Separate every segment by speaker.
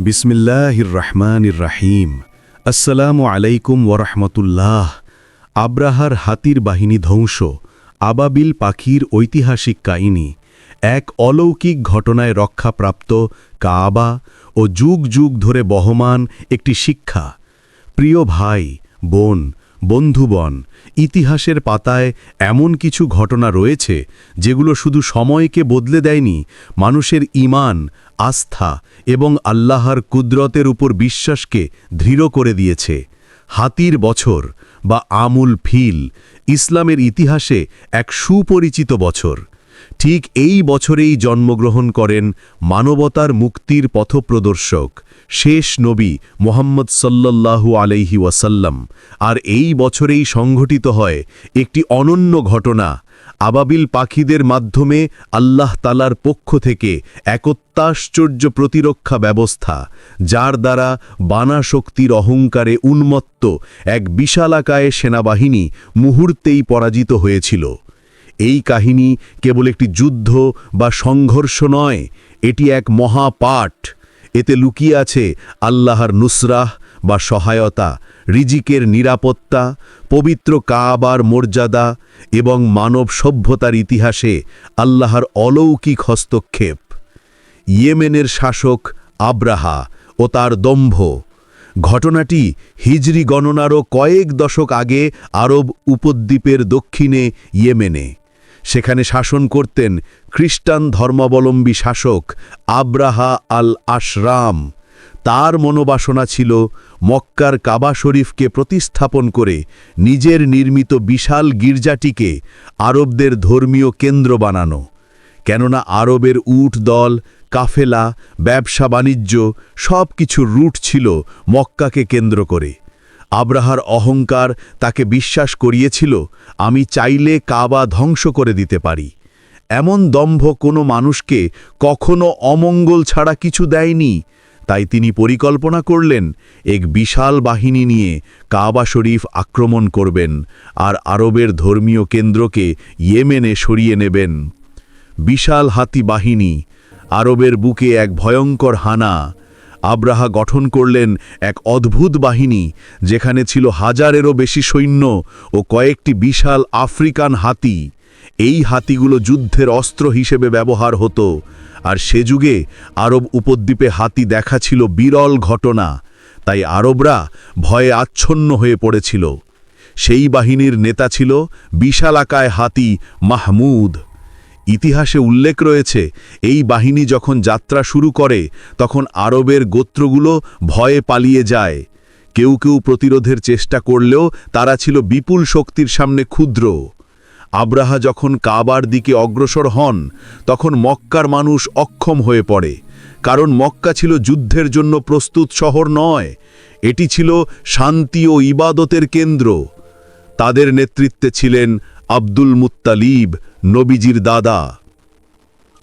Speaker 1: বিসমিল্লাহির রহমানির রাহিম আসসালামু আলাইকুম ওরহমতুল্লাহ আব্রাহার হাতির বাহিনী ধ্বংস, আবাবিল পাখির ঐতিহাসিক কাহিনী। এক অলৌকিক ঘটনায় রক্ষাপ্রাপ্ত কাবা ও যুগ যুগ ধরে বহমান একটি শিক্ষা। প্রিয় ভাই, বোন, বন্ধুবন ইতিহাসের পাতায় এমন কিছু ঘটনা রয়েছে যেগুলো শুধু সময়কে বদলে দেয়নি, মানুষের ইমান আস্থা এবং আল্লাহর কুদরতের উপর বিশ্বাসকে দৃঢ় করে দিয়েছে। হাতির বছর বা আমুল ফিল ইসলামের ইতিহাসে এক সুপরিচিত বছর। ঠিক এই বছরেই জন্মগ্রহণ করেন মানবতার মুক্তির পথপ্রদর্শক, শেষ নবী মোহাম্মদ সাল্লাল্লাহু আলাইহি ওয়াসাল্লাম। আর এই বছরেই সংঘটিত হয় একটি অনন্য ঘটনা, আবাবিল পাখিদের মাধ্যমে আল্লাহ তালার পক্ষ থেকে একত্যাশ্চর্য প্রতিরক্ষা ব্যবস্থা, যার দ্বারা বানা শক্তির অহংকারে উন্মত্ত এক বিশালাকায় সেনাবাহিনী মুহূর্তেই পরাজিত হয়েছিল। এই কাহিনী কেবল একটি যুদ্ধ বা সংঘর্ষ নয়, এটি এক মহাপাঠ। এতে লুকিয়ে আছে আল্লাহর নুসরাহ বা সহায়তা, রিজিকের নিরাপত্তা, পবিত্র কাবার মর্যাদা এবং মানব সভ্যতার ইতিহাসে আল্লাহর অলৌকিক হস্তক্ষেপ। ইয়েমেনের শাসক আব্রাহা ও তার দম্ভ। ঘটনাটি হিজরি গণনারও কয়েক দশক আগে আরব উপদ্বীপের দক্ষিণে ইয়েমেনে। সেখানে শাসন করতেন খ্রিস্টান ধর্মাবলম্বী শাসক আব্রাহা আল আশরাম তার মনোবাসনা ছিল মক্কার কাবা শরীফকে প্রতিস্থাপন করে নিজের নির্মিত বিশাল গির্জাটিকে আরবদের ধর্মীয় কেন্দ্র বানানো। কেননা আরবের উট দল, কাফেলা ব্যবসা বাণিজ্য সব কিছুর রুট ছিল মক্কাকে কেন্দ্র করে। আব্রাহার অহংকার তাকে বিশ্বাস করিয়েছিল, আমি চাইলে কাবা ধ্বংস করে দিতে পারি। এমন দম্ভ কোনো মানুষকে কখনো অমঙ্গল ছাড়া কিছু দেয়নি। তাই তিনি পরিকল্পনা করলেন, এক বিশাল বাহিনী নিয়ে কাবা শরীফ আক্রমণ করবেন আর আরবের ধর্মীয় কেন্দ্রকে ইয়েমেনে সরিয়ে নেবেন। বিশাল হাতি বাহিনী, আরবের বুকে এক ভয়ঙ্কর হানা আব্রাহা গঠন করলেন এক অদ্ভুত বাহিনী, যেখানে ছিল হাজারেরও বেশি সৈন্য ও কয়েকটি বিশাল আফ্রিকান হাতি। এই হাতিগুলো যুদ্ধের অস্ত্র হিসেবে ব্যবহার হতো, আর সে যুগে আরব উপদ্বীপে হাতি দেখা ছিল বিরল ঘটনা, তাই আরবরা ভয়ে আচ্ছন্ন হয়ে পড়েছিল। সেই বাহিনীর নেতা ছিল বিশালাকায় হাতি মাহমুদ। ইতিহাসে উল্লেখ রয়েছে, এই বাহিনী যখন যাত্রা শুরু করে, তখন আরবের গোত্রগুলো ভয়ে পালিয়ে যায়। কেউ কেউ প্রতিরোধের চেষ্টা করলেও তারা ছিল বিপুল শক্তির সামনে ক্ষুদ্র। আব্রাহা যখন কাবার দিকে অগ্রসর হন, তখন মক্কার মানুষ অক্ষম হয়ে পড়ে, কারণ মক্কা ছিল যুদ্ধের জন্য প্রস্তুত শহর নয়, এটি ছিল শান্তি ও ইবাদতের কেন্দ্র। তাদের নেতৃত্বে ছিলেন আব্দুল মুত্তালিব নবীজির দাদা।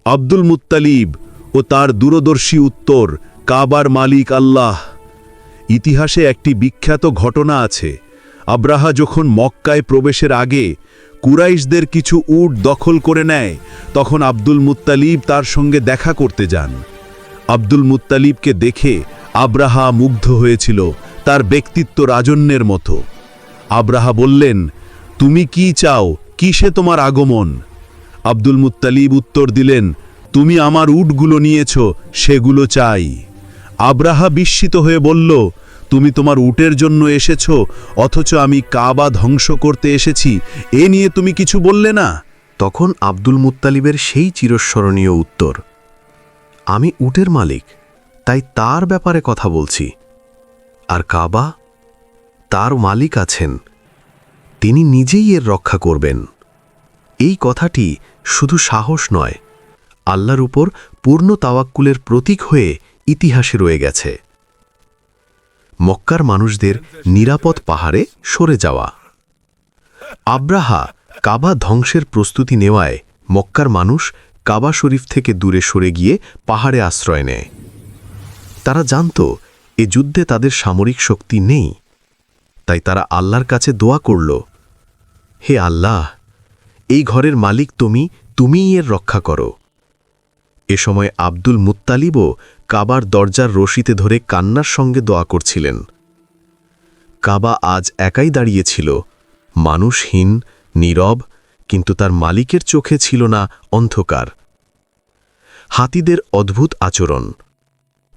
Speaker 1: আব্দুল মুত্তালিব ও তার দূরদর্শী উত্তর, কাবার মালিক আল্লাহ। ইতিহাসে একটি বিখ্যাত ঘটনা আছে। আব্রাহা যখন মক্কায় প্রবেশের আগে কুরাইশদের কিছু উট দখল করে নেয়, তখন আব্দুল মুত্তালিব তার সঙ্গে দেখা করতে যান। আব্দুল মুত্তালিবকে দেখে আব্রাহা মুগ্ধ হয়েছিল তার ব্যক্তিত্ব রাজন্যের মতো। আব্রাহা বললেন, তুমি কি চাও কিসে তোমার আগমন? আব্দুল মুত্তালিব উত্তর দিলেন, তুমি আমার উটগুলো নিয়েছ, সেগুলো চাই। আব্রাহা বিস্মিত হয়ে বলল, তুমি তোমার উটের জন্য এসেছ, অথচ আমি কাবা ধ্বংস করতে এসেছি, এ নিয়ে তুমি কিছু বললে না?
Speaker 2: তখন আব্দুল মুত্তালিবের সেই চিরস্মরণীয় উত্তর, আমি উটের মালিক, তাই তার ব্যাপারে কথা বলছি। আর কাবা, তার মালিক আছেন, তিনি নিজেই এর রক্ষা করবেন। এই কথাটি শুধু সাহস নয়, আল্লাহর উপর পূর্ণ তাওয়াক্কুলের প্রতীক হয়ে ইতিহাসে রয়ে গেছে। মক্কার মানুষদের নিরাপদ পাহাড়ে সরে যাওয়া। আব্রাহা কাবা ধ্বংসের প্রস্তুতি নেওয়ায় মক্কার মানুষ কাবা শরীফ থেকে দূরে সরে গিয়ে পাহাড়ে আশ্রয় নেয়। তারা জানত, এ যুদ্ধে তাদের সামরিক শক্তি নেই। তাই তারা আল্লাহর কাছে দোয়া করল, হে আল্লাহ এই ঘরের মালিক তুমি, তুমিই এর রক্ষা করো। এ সময় আব্দুল মুত্তালিবও
Speaker 3: কাবার দরজার রশিতে ধরে কান্নার সঙ্গে দোয়া করছিলেন। কাবা আজ একাই দাঁড়িয়েছিল, মানুষহীন, নীরব, কিন্তু তার মালিকের চোখে ছিল না অন্ধকার। হাতিদের অদ্ভুত আচরণ।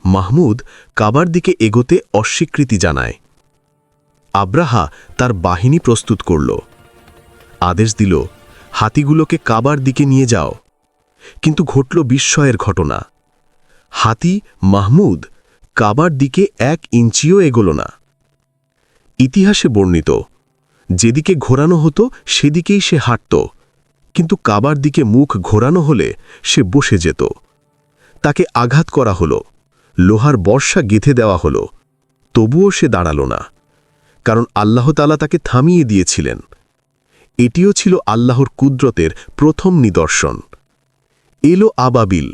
Speaker 3: মাহমুদ কাবার দিকে এগোতে অস্বীকৃতি জানায়। আব্রাহা তার বাহিনী প্রস্তুত করল। আদেশ দিল হাতিগুলোকে কাবার দিকে নিয়ে যাও। কিন্তু ঘটল বিস্ময়ের ঘটনা। হাতি মাহমুদ কাবার দিকে এক ইঞ্চিও এগোল না। ইতিহাসে বর্ণিত, যেদিকে ঘোরানো হতো সেদিকেই সে হাঁটত, কিন্তু কাবার দিকে মুখ ঘোরানো হলে সে বসে যেত। তাকে আঘাত করা হলো, লোহার বর্ষা গেঁথে দেওয়া হলো, তবুও সে দাঁড়াল না, কারণ আল্লাহতালা তাকে থামিয়ে দিয়েছিলেন। এটিও ছিল আল্লাহর কুদরতের প্রথম নিদর্শন। এলো আবাবিল,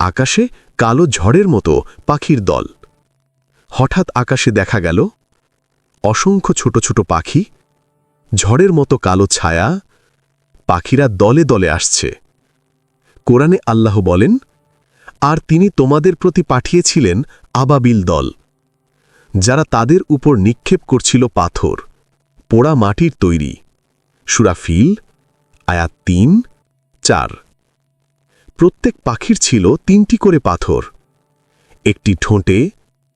Speaker 3: আকাশে কালো ঝড়ের মতো পাখির দল। হঠাৎ আকাশে দেখা গেল, অসংখ্য ছোট ছোট পাখি, ঝড়ের মতো কালো ছায়া, পাখিরা দলে দলে আসছে। কোরআনে আল্লাহ বলেন, আর তিনি তোমাদের প্রতি পাঠিয়েছিলেন আবাবিল দল, যারা তাদের উপর নিক্ষেপ করছিল পাথর, পোড়া মাটির তৈরি। সুরাফিল আয়াত তিন, চার। প্রত্যেক পাখির ছিল তিনটি করে পাথর। একটি ঠোঁটে,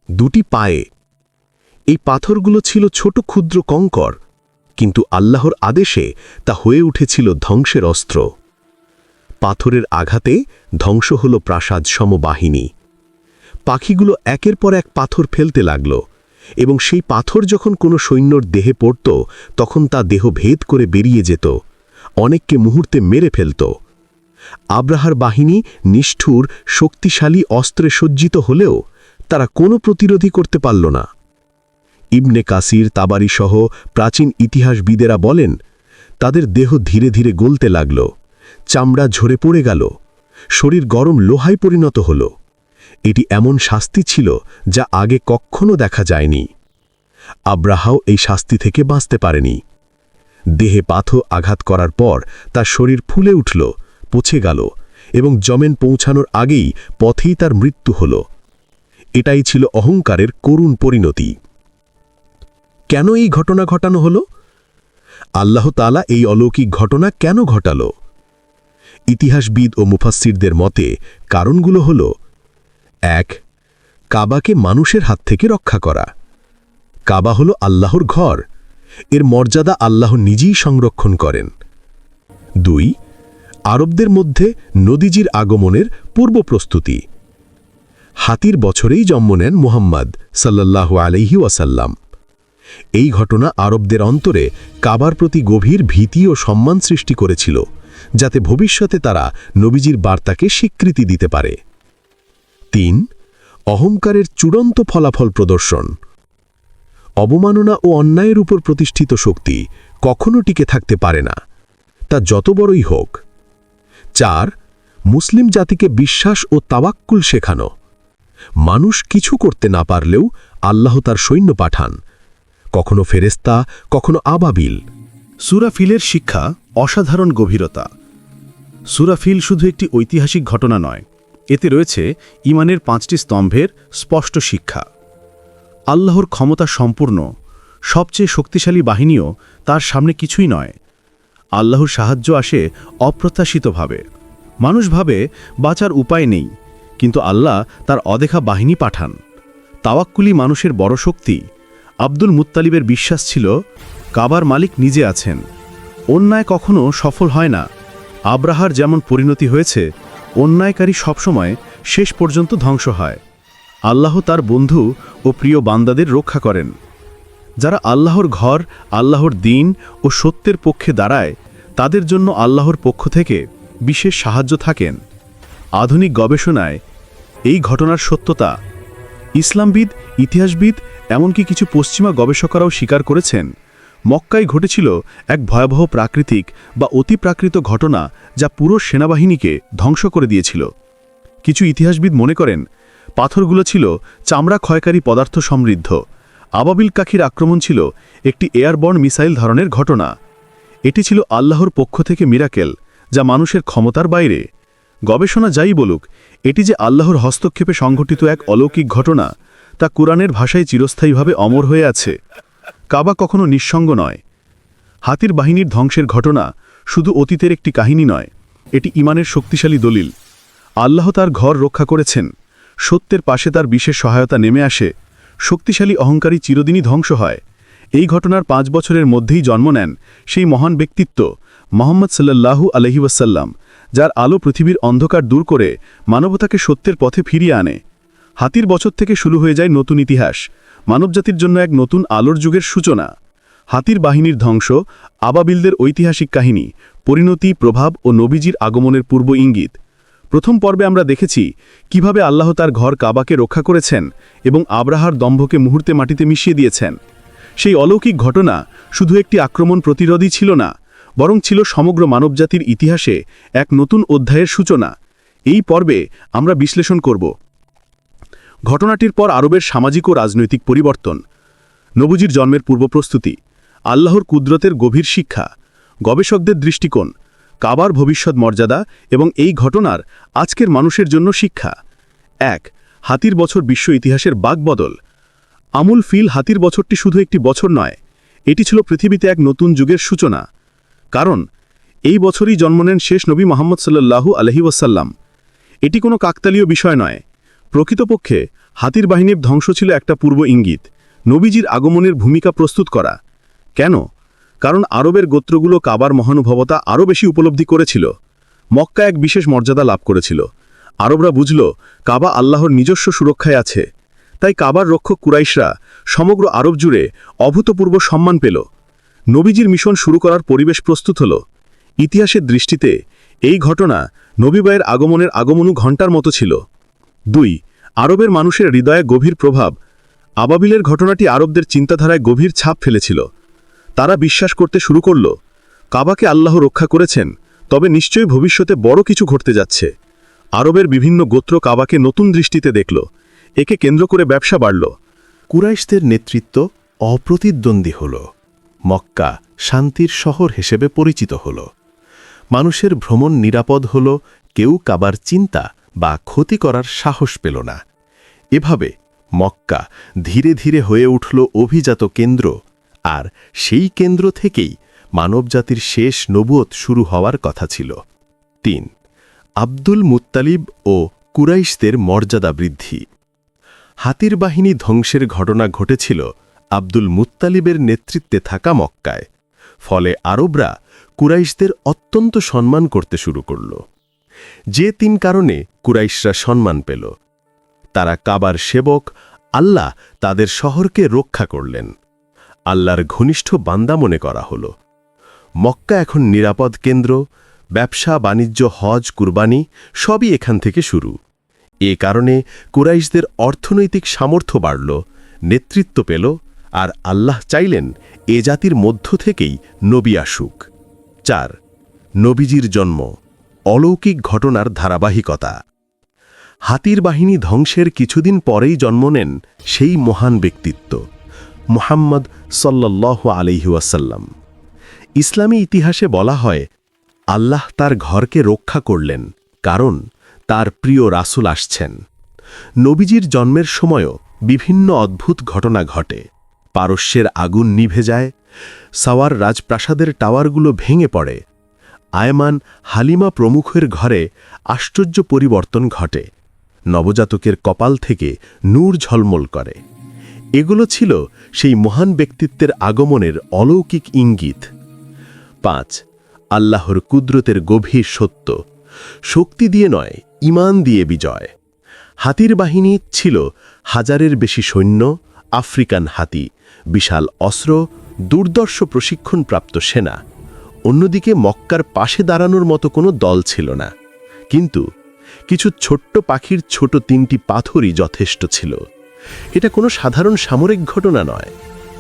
Speaker 3: দুটি পায়ে। এই পাথরগুলো ছিল ছোট ক্ষুদ্র কঙ্কর, কিন্তু আল্লাহর আদেশে তা হয়ে উঠেছিল ধ্বংসের অস্ত্র। পাথরের আঘাতে ধ্বংস হল প্রাসাদ সমবাহিনী। পাখিগুলো একের পর এক পাথর ফেলতে লাগল। এবং সেই পাথর যখন কোনো সৈন্যর দেহে পড়ত, তখন তা দেহ ভেদ করে বেরিয়ে যেত, অনেককে মুহূর্তে মেরে ফেলত। আব্রাহার বাহিনী নিষ্ঠুর, শক্তিশালী অস্ত্রে সজ্জিত হলেও তারা কোনো প্রতিরোধী করতে পারল না। ইবনে কাসির, তাবারি সহ প্রাচীন ইতিহাসবিদেরা বলেন, তাদের দেহ ধীরে ধীরে গলতে লাগল, চামড়া ঝরে পড়ে গেল, শরীর গরম লোহায় পরিণত হল। এটি এমন শাস্তি ছিল যা আগে কখনো দেখা যায়নি। আব্রাহাও এই শাস্তি থেকে বাঁচতে পারেনি। দেহে পাথর আঘাত করার পর তার শরীর ফুলে উঠল, পচে গেল এবং জমেন পৌঁছানোর আগেই পথেই তার মৃত্যু হল। এটাই ছিল অহংকারের করুণ পরিণতি। কেন এই ঘটনা ঘটানো হল? আল্লাহ তালা এই অলৌকিক ঘটনা কেন ঘটাল? ইতিহাসবিদ ও মুফাসিরদের মতে কারণগুলো হল এক, কাবাকে মানুষের হাত থেকে রক্ষা করা। কাবা হল আল্লাহর ঘর। এর মর্যাদা আল্লাহ নিজেই সংরক্ষণ করেন। দুই, আরবদের মধ্যে নদীজির আগমনের পূর্ব প্রস্তুতি। হাতির বছরেই জন্ম নেন মুহাম্মদ সাল্লাল্লাহু আলাইহি ওয়াসাল্লাম। এই ঘটনা আরবদের অন্তরে কাবার প্রতি গভীর ভীতি ও সম্মান সৃষ্টি করেছিল, যাতে ভবিষ্যতে তারা নবীজির বার্তাকে স্বীকৃতি দিতে পারে। তিন, অহংকারের চূড়ান্ত ফলাফল প্রদর্শন। অবমাননা ও অন্যায়ের উপর প্রতিষ্ঠিত শক্তি কখনো টিকে থাকতে পারে না, তা যত বড়ই হোক। চার, মুসলিম জাতিকে বিশ্বাস ও তাওয়াক্কুল শেখানো। মানুষ কিছু করতে না পারলেও আল্লাহ তার সৈন্য পাঠান। কখনো ফেরেস্তা কখনো আবাবিল।
Speaker 1: সুরাফিলের শিক্ষা অসাধারণ গভীরতা। সুরাফিল শুধু একটি ঐতিহাসিক ঘটনা নয় এতে রয়েছে ইমানের পাঁচটি স্তম্ভের স্পষ্ট শিক্ষা। আল্লাহর ক্ষমতা সম্পূর্ণ, সবচেয়ে শক্তিশালী বাহিনীও তার সামনে কিছুই নয়। আল্লাহর সাহায্য আসে অপ্রত্যাশিতভাবে। মানুষ ভাবে, বাঁচার উপায় নেই, কিন্তু আল্লাহ তার অদেখা বাহিনী পাঠান। তাওয়াক্কুলি মানুষের বড় শক্তি, আব্দুল মুত্তালিবের বিশ্বাস ছিল, কাবার মালিক নিজে আছেন। অন্যায় কখনো সফল হয় না। আব্রাহার যেমন পরিণতি হয়েছে অন্যায়কারী সবসময় শেষ পর্যন্ত ধ্বংস হয়। আল্লাহ তার বন্ধু ও প্রিয় বান্দাদের রক্ষা করেন। যারা আল্লাহর ঘর, আল্লাহর দিন ও সত্যের পক্ষে দাঁড়ায়, তাদের জন্য আল্লাহর পক্ষ থেকে বিশেষ সাহায্য থাকেন। আধুনিক গবেষণায় এই ঘটনার সত্যতা, ইসলামবিদ, ইতিহাসবিদ, এমনকি কিছু পশ্চিমা গবেষকরাও স্বীকার করেছেন। মক্কায় ঘটেছিল এক ভয়াবহ প্রাকৃতিক বা অতিপ্রাকৃত ঘটনা যা পুরো সেনাবাহিনীকে ধ্বংস করে দিয়েছিল। কিছু ইতিহাসবিদ মনে করেন, পাথরগুলো ছিল চামড়া ক্ষয়কারী পদার্থ সমৃদ্ধ। আবাবিল কাখির আক্রমণ ছিল একটি এয়ারবর্ন মিসাইল ধরনের ঘটনা। এটি ছিল আল্লাহর পক্ষ থেকে মিরাকেল, যা মানুষের ক্ষমতার বাইরে। গবেষণা যাই বলুক, এটি যে আল্লাহর হস্তক্ষেপে সংঘটিত এক অলৌকিক ঘটনা, তা কোরআনের ভাষায় চিরস্থায়ীভাবে অমর হয়ে আছে। কাবা কখনো নিঃসঙ্গ নয়। হাতির বাহিনীর ধ্বংসের ঘটনা শুধু অতীতের একটি কাহিনী নয়, এটি ইমানের শক্তিশালী দলিল। আল্লাহ তার ঘর রক্ষা করেছেন, সত্যের পাশে তার বিশেষ সহায়তা নেমে আসে, শক্তিশালী অহংকারী চিরদিনই ধ্বংস হয়। এই ঘটনার পাঁচ বছরের মধ্যেই জন্ম নেন সেই মহান ব্যক্তিত্ব মোহাম্মদ সাল্লাল্লাহু আলহি ওয়াসাল্লাম, যার আলো পৃথিবীর অন্ধকার দূর করে মানবতাকে সত্যের পথে ফিরিয়ে আনে। হাতির বছর থেকে শুরু হয়ে যায় নতুন ইতিহাস, মানবজাতির জন্য এক নতুন আলোর যুগের সূচনা। হাতির বাহিনীর ধ্বংস, আবাবিলদের ঐতিহাসিক কাহিনী, পরিণতি, প্রভাব ও নবীজির আগমনের পূর্ব ইঙ্গিত। প্রথম পর্বে আমরা দেখেছি কীভাবে আল্লাহ তার ঘর কাবাকে রক্ষা করেছেন এবং আব্রাহার দম্ভকে মুহূর্তে মাটিতে মিশিয়ে দিয়েছেন। সেই অলৌকিক ঘটনা শুধু একটি আক্রমণ প্রতিরোধই ছিল না, বরং ছিল সমগ্র মানবজাতির ইতিহাসে এক নতুন অধ্যায়ের সূচনা। এই পর্বে আমরা বিশ্লেষণ করব। ঘটনাটির পর আরবের সামাজিক ও রাজনৈতিক পরিবর্তন। নবুজির জন্মের পূর্বপ্রস্তুতি আল্লাহর কুদরতের গভীর শিক্ষা, গবেষকদের দৃষ্টিকোণ, কাবার ভবিষ্যৎ মর্যাদা এবং এই ঘটনার আজকের মানুষের জন্য শিক্ষা। এক, হাতির বছর বিশ্ব ইতিহাসের বাগবদল আমুল ফিল হাতির বছরটি শুধু একটি বছর নয়, এটি ছিল পৃথিবীতে এক নতুন যুগের সূচনা। কারণ, এই বছরই জন্ম নেন শেষ নবী মোহাম্মদ সাল্লাল্লাহু আলহি ওয়াসাল্লাম। এটি কোনো কাকতালীয় বিষয় নয় প্রকৃতপক্ষে, হাতির বাহিনীর ধ্বংস ছিল একটা পূর্ব ইঙ্গিত, নবীজির আগমনের ভূমিকা প্রস্তুত করা। কেন? কারণ আরবের গোত্রগুলো কাবার মহানুভবতা আরও বেশি উপলব্ধি করেছিল। মক্কা এক বিশেষ মর্যাদা লাভ করেছিল। আরবরা বুঝল, কাবা আল্লাহর নিজস্ব সুরক্ষায় আছে। তাই কাবার রক্ষক কুরাইশরা সমগ্র আরব জুড়ে অভূতপূর্ব সম্মান পেল। নবীজির মিশন শুরু করার পরিবেশ প্রস্তুত হল। ইতিহাসের দৃষ্টিতে, এই ঘটনা নবীবায়ের আগমনের আগমনু ঘণ্টার মতো ছিল। দুই, আরবের মানুষের হৃদয়ে গভীর প্রভাব। আবাবিলের ঘটনাটি আরবদের চিন্তাধারায় গভীর ছাপ ফেলেছিল। তারা বিশ্বাস করতে শুরু করল, কাবাকে আল্লাহ রক্ষা করেছেন, তবে নিশ্চয়ই ভবিষ্যতে বড় কিছু ঘটতে যাচ্ছে। আরবের বিভিন্ন গোত্র কাবাকে নতুন দৃষ্টিতে দেখল, একে কেন্দ্র করে ব্যবসা বাড়ল।
Speaker 3: কুরাইশদের নেতৃত্ব অপ্রতিদ্বন্দ্বী হল। মক্কা শান্তির শহর হিসেবে পরিচিত হল। মানুষের ভ্রমণ নিরাপদ হল, কেউ কাবার চিন্তা বা ক্ষতি করার সাহস পেল না। এভাবে মক্কা ধীরে ধীরে হয়ে উঠল অভিজাত কেন্দ্র, আর সেই কেন্দ্র থেকেই মানবজাতির শেষ নবুয়ত শুরু হওয়ার কথা ছিল। তিন, আব্দুল মুত্তালিব ও কুরাইশদের মর্যাদা বৃদ্ধি। হাতির বাহিনী ধ্বংসের ঘটনা ঘটেছিল আব্দুল মুত্তালিবের নেতৃত্বে থাকা মক্কায়। ফলে আরবরা কুরাইশদের অত্যন্ত সম্মান করতে শুরু করল। যে তিন কারণে কুরাইশরা সম্মান পেল। তারা কাবার সেবক, আল্লাহ তাদের শহরকে রক্ষা করলেন। আল্লাহর ঘনিষ্ঠ বান্দা মনে করা হল। মক্কা এখন নিরাপদ কেন্দ্র, ব্যবসা, বাণিজ্য, হজ, কুরবানি সবই এখান থেকে শুরু। এ কারণে কুরাইশদের অর্থনৈতিক সামর্থ্য বাড়ল, নেতৃত্ব পেল আর আল্লাহ চাইলেন এ জাতির মধ্য থেকেই নবী আসুক। চার, নবীজির জন্ম। অলৌকিক ঘটনার ধারাবাহিকতা। হাতির বাহিনী ধ্বংসের কিছুদিন পরেই জন্ম নেন সেই মহান ব্যক্তিত্ব, মুহাম্মদ সল্লাহ আলিহাসাল্লাম ইসলামী ইতিহাসে বলা হয়, আল্লাহ তার ঘরকে রক্ষা করলেন, কারণ তার প্রিয় রাসুল আসছেন। নবীজির জন্মের সময়ও বিভিন্ন অদ্ভুত ঘটনা ঘটে। পারস্যের আগুন নিভে যায়, সাওয়ার রাজপ্রাসাদের টাওয়ারগুলো ভেঙে পড়ে আয়মান হালিমা প্রমুখের ঘরে আশ্চর্য পরিবর্তন ঘটে। নবজাতকের কপাল থেকে নূর ঝলমল করে। এগুলো ছিল সেই মহান ব্যক্তিত্বের আগমনের অলৌকিক ইঙ্গিত। পাঁচ, আল্লাহর কুদরতের গভীর সত্য। শক্তি দিয়ে নয় ইমান দিয়ে বিজয়। হাতির বাহিনী ছিল হাজারের বেশি সৈন্য, আফ্রিকান হাতি, বিশাল অস্ত্র, দুর্দর্শ প্রশিক্ষণপ্রাপ্ত সেনা। অন্যদিকে মক্কার পাশে দাঁড়ানোর মতো কোনো দল ছিল না। কিন্তু কিছু ছোট্ট পাখির ছোট তিনটি পাথরই যথেষ্ট ছিল। এটা কোনো সাধারণ সামরিক ঘটনা নয়।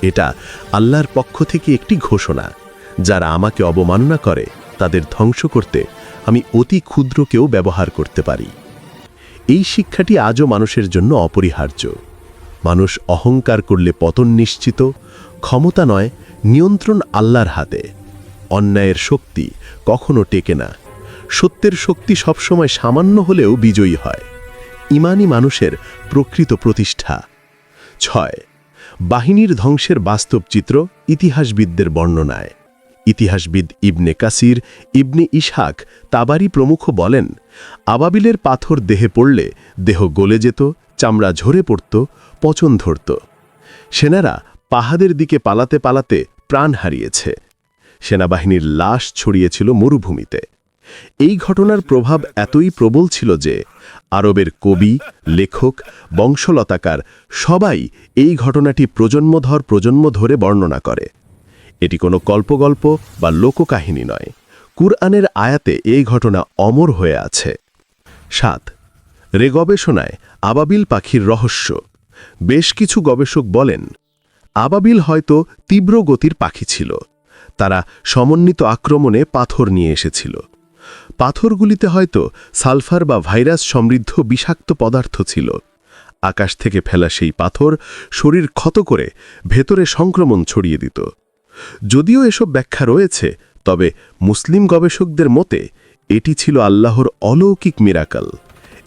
Speaker 3: এটা আল্লাহর পক্ষ থেকে একটি ঘোষণা, যারা আমাকে অবমাননা করে, তাদের ধ্বংস করতে আমি অতি ক্ষুদ্রকেও ব্যবহার করতে পারি। এই শিক্ষাটি আজও মানুষের জন্য অপরিহার্য। মানুষ অহংকার করলে পতন নিশ্চিত, ক্ষমতা নয়, নিয়ন্ত্রণ আল্লাহর হাতে। অন্যায়ের শক্তি কখনো টেকে না। সত্যের শক্তি সবসময় সামান্য হলেও বিজয়ী হয়। ইমানি মানুষের প্রকৃত প্রতিষ্ঠা। ছয়, বাহিনীর ধ্বংসের বাস্তব চিত্র ইতিহাসবিদদের বর্ণনায়। ইতিহাসবিদ ইবনে কাসির, ইবনে ইশাক, তাবারি প্রমুখ বলেন, আবাবিলের পাথর দেহে পড়লে দেহ গলে যেত, চামড়া ঝরে পড়ত, পচন ধরত। সেনারা পাহাদের দিকে পালাতে পালাতে প্রাণ হারিয়েছে। সেনাবাহিনীর লাশ ছড়িয়েছিল মরুভূমিতে। এই ঘটনার প্রভাব এতই প্রবল ছিল যে আরবের কবি, লেখক, বংশলতাকার সবাই এই ঘটনাটি প্রজন্মধর প্রজন্ম ধরে বর্ণনা করে। এটি কোনো কল্পগল্প বা লোককাহিনী নয়। কুরআনের আয়াতে এই ঘটনা অমর হয়ে আছে। সাত, রে গবেষণায় আবাবিল পাখির রহস্য। বেশ কিছু গবেষক বলেন, আবাবিল হয়তো তীব্র গতির পাখি ছিল। তারা সমন্বিত আক্রমণে পাথর নিয়ে এসেছিল। পাথরগুলিতে হয়তো সালফার বা ভাইরাস সমৃদ্ধ বিষাক্ত পদার্থ ছিল। আকাশ থেকে ফেলা সেই পাথর শরীর ক্ষত করে ভেতরে সংক্রমণ ছড়িয়ে দিত। যদিও এসব ব্যাখ্যা রয়েছে, তবে মুসলিম গবেষকদের মতে এটি ছিল আল্লাহর অলৌকিক মিরাকল।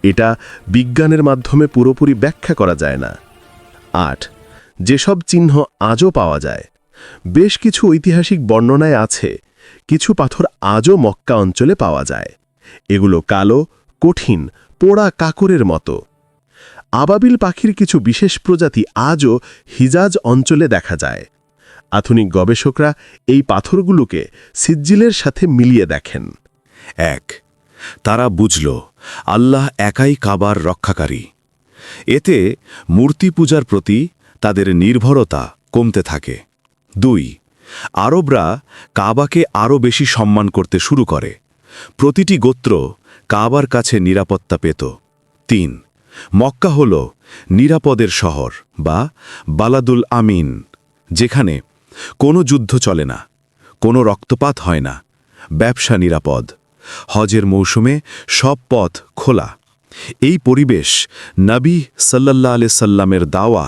Speaker 3: এটা বিজ্ঞানের মাধ্যমে পুরোপুরি ব্যাখ্যা করা যায় না। আট, যেসব চিহ্ন আজও পাওয়া যায় বেশ কিছু ঐতিহাসিক বর্ণনায় আছে, কিছু পাথর আজও মক্কা অঞ্চলে পাওয়া যায়। এগুলো কালো, কঠিন, পোড়া কাকরের মতো। আবাবিল পাখির কিছু বিশেষ প্রজাতি আজও হিজাজ অঞ্চলে দেখা যায়। আধুনিক গবেষকরা এই পাথরগুলোকে সিজ্জিলের সাথে মিলিয়ে দেখেন।
Speaker 1: এক, তারা বুঝল, আল্লাহ একাই কাবার রক্ষাকারী। এতে মূর্তি পূজার প্রতি তাদের নির্ভরতা কমতে থাকে। দুই, আরবরা কাবাকে আরও বেশি সম্মান করতে শুরু করে। প্রতিটি গোত্র কাবার কাছে নিরাপত্তা পেত। তিন, মক্কা হল নিরাপদের শহর বা বালাদুল আমিন, যেখানে কোনো যুদ্ধ চলে না, কোনো রক্তপাত হয় না, ব্যবসা নিরাপদ, হজের মৌসুমে সব পথ খোলা। এই পরিবেশ নবী সাল্লাল্লাহ আলি সাল্লামের দাওয়া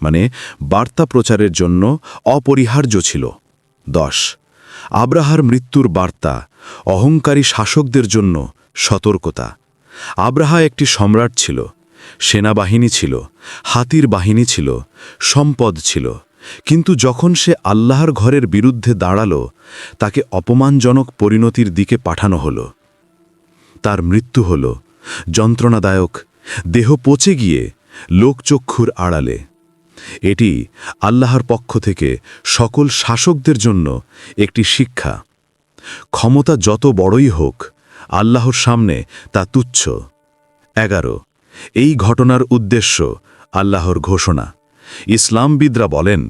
Speaker 1: মানে বার্তা প্রচারের জন্য অপরিহার্য ছিল। দশ, আব্রাহার মৃত্যুর বার্তা, অহংকারী শাসকদের জন্য সতর্কতা। আব্রাহা একটি সম্রাট ছিল, সেনাবাহিনী ছিল, হাতির বাহিনী ছিল, সম্পদ ছিল। কিন্তু যখন সে আল্লাহর ঘরের বিরুদ্ধে দাঁড়াল, তাকে অপমানজনক পরিণতির দিকে পাঠানো হল। তার মৃত্যু হল, যন্ত্রণাদায়ক, দেহ পচে গিয়ে লোকচক্ষুর আড়ালে। এটি আল্লাহর পক্ষ থেকে সকল শাসকদের জন্য একটি শিক্ষা। ক্ষমতা যত বড়ই হোক, আল্লাহর সামনে তা তুচ্ছ। এগারো, এই ঘটনার উদ্দেশ্য আল্লাহর ঘোষণা। ইসলামবিদরা বলেন,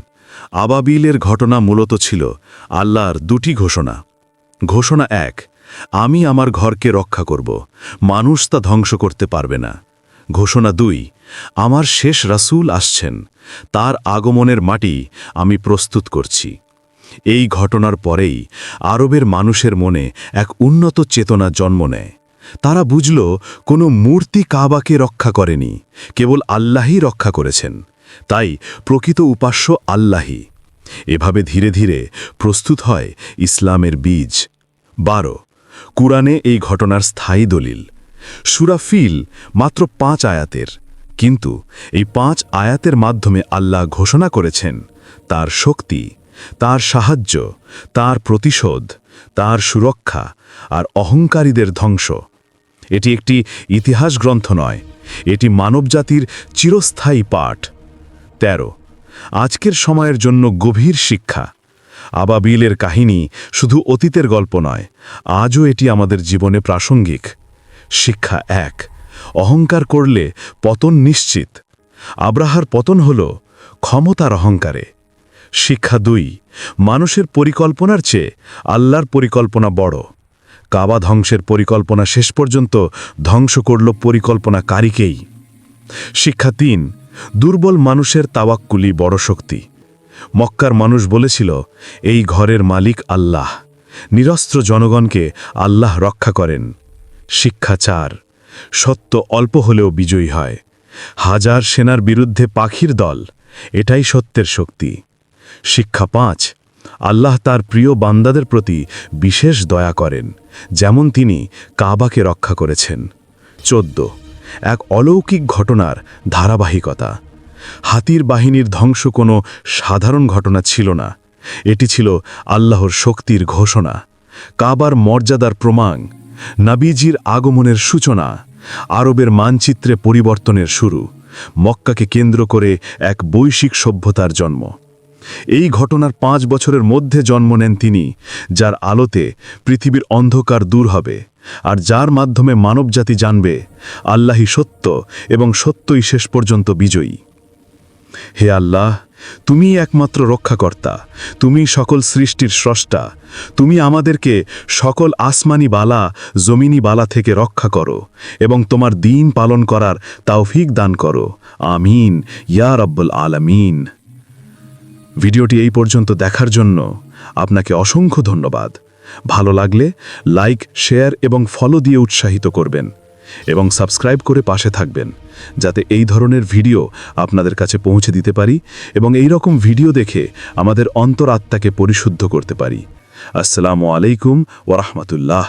Speaker 1: আবাবিলের ঘটনা মূলত ছিল আল্লাহর দুটি ঘোষণা। ঘোষণা এক, আমি আমার ঘরকে রক্ষা করব, মানুষ তা ধ্বংস করতে পারবে না। ঘোষণা দুই, আমার শেষ রাসূল আসছেন, তার আগমনের মাটি আমি প্রস্তুত করছি। এই ঘটনার পরেই আরবের মানুষের মনে এক উন্নত চেতনা জন্ম নেয়। তারা বুঝল, কোনো মূর্তি কাবাকে রক্ষা করেনি, কেবল আল্লাহই রক্ষা করেছেন। তাই প্রকৃত উপাস্য আল্লাহি এভাবে ধীরে ধীরে প্রস্তুত হয় ইসলামের বীজ। বারো, কুরআনে এই ঘটনার স্থায়ী দলিল। সুরাফিল মাত্র পাঁচ আয়াতের। কিন্তু এই পাঁচ আয়াতের মাধ্যমে আল্লাহ ঘোষণা করেছেন, তার শক্তি, তার সাহায্য, তার প্রতিশোধ, তার সুরক্ষা আর অহংকারীদের ধ্বংস। এটি একটি ইতিহাস গ্রন্থ নয়, এটি মানবজাতির চিরস্থায়ী পাঠ। তেরো, আজকের সময়ের জন্য গভীর শিক্ষা। আবাবিলের কাহিনী শুধু অতীতের গল্প নয়, আজও এটি আমাদের জীবনে প্রাসঙ্গিক। শিক্ষা এক। অহংকার করলে পতন নিশ্চিত। আব্রাহার পতন হল ক্ষমতার অহংকারে। শিক্ষা দুই, মানুষের পরিকল্পনার চেয়ে আল্লাহর পরিকল্পনা বড়। কাবা ধ্বংসের পরিকল্পনা শেষ পর্যন্ত ধ্বংস করল পরিকল্পনাকারীকেই। শিক্ষা তিন, দুর্বল মানুষের তাওয়াক্কুলি বড় শক্তি। মক্কার মানুষ বলেছিল, এই ঘরের মালিক আল্লাহ। নিরস্ত্র জনগণকে আল্লাহ রক্ষা করেন। শিক্ষা চার। সত্য অল্প হলেও বিজয়ী হয়। হাজার সেনার বিরুদ্ধে পাখির দল, এটাই সত্যের শক্তি। শিক্ষা পাঁচ, আল্লাহ তার প্রিয় বান্দাদের প্রতি বিশেষ দয়া করেন, যেমন তিনি কাবাকে রক্ষা করেছেন। চোদ্দ, এক অলৌকিক ঘটনার ধারাবাহিকতা। হাতির বাহিনীর ধ্বংস কোনো সাধারণ ঘটনা ছিল না। এটি ছিল আল্লাহর শক্তির ঘোষণা। কাবার মর্যাদার প্রমাণ। নাবিজির আগমনের সূচনা, আরবের মানচিত্রে পরিবর্তনের শুরু, মক্কাকে কেন্দ্র করে এক বৈশ্বিক সভ্যতার জন্ম। এই ঘটনার পাঁচ বছরের মধ্যে জন্ম নেন তিনি, যার আলোতে পৃথিবীর অন্ধকার দূর হবে, আর যার মাধ্যমে মানবজাতি জানবে আল্লাহি সত্য এবং সত্যই শেষ পর্যন্ত বিজয়ী। হে আল্লাহ তুমি একমাত্র রক্ষাকর্তা তুমি সকল সৃষ্টির স্রষ্টা, তুমি আমাদেরকে সকল আসমানি বালা, জমিনি বালা থেকে রক্ষা করো এবং তোমার দিন পালন করার তাওফিক দান করো। আমিন, ইয়া রব্বুল আলামিন। ভিডিওটি এই পর্যন্ত দেখার জন্য আপনাকে অসংখ্য ধন্যবাদ। ভালো লাগলে লাইক, শেয়ার এবং ফলো দিয়ে উৎসাহিত করবেন। এবং সাবস্ক্রাইব করে পাশে থাকবেন, যাতে এই ধরনের ভিডিও আপনাদের কাছে পৌঁছে দিতে পারি এবং এই রকম ভিডিও দেখে আমাদের অন্তর আত্মাকে পরিশুদ্ধ করতে পারি। আসসালামু আলাইকুম ওরহমতুল্লাহ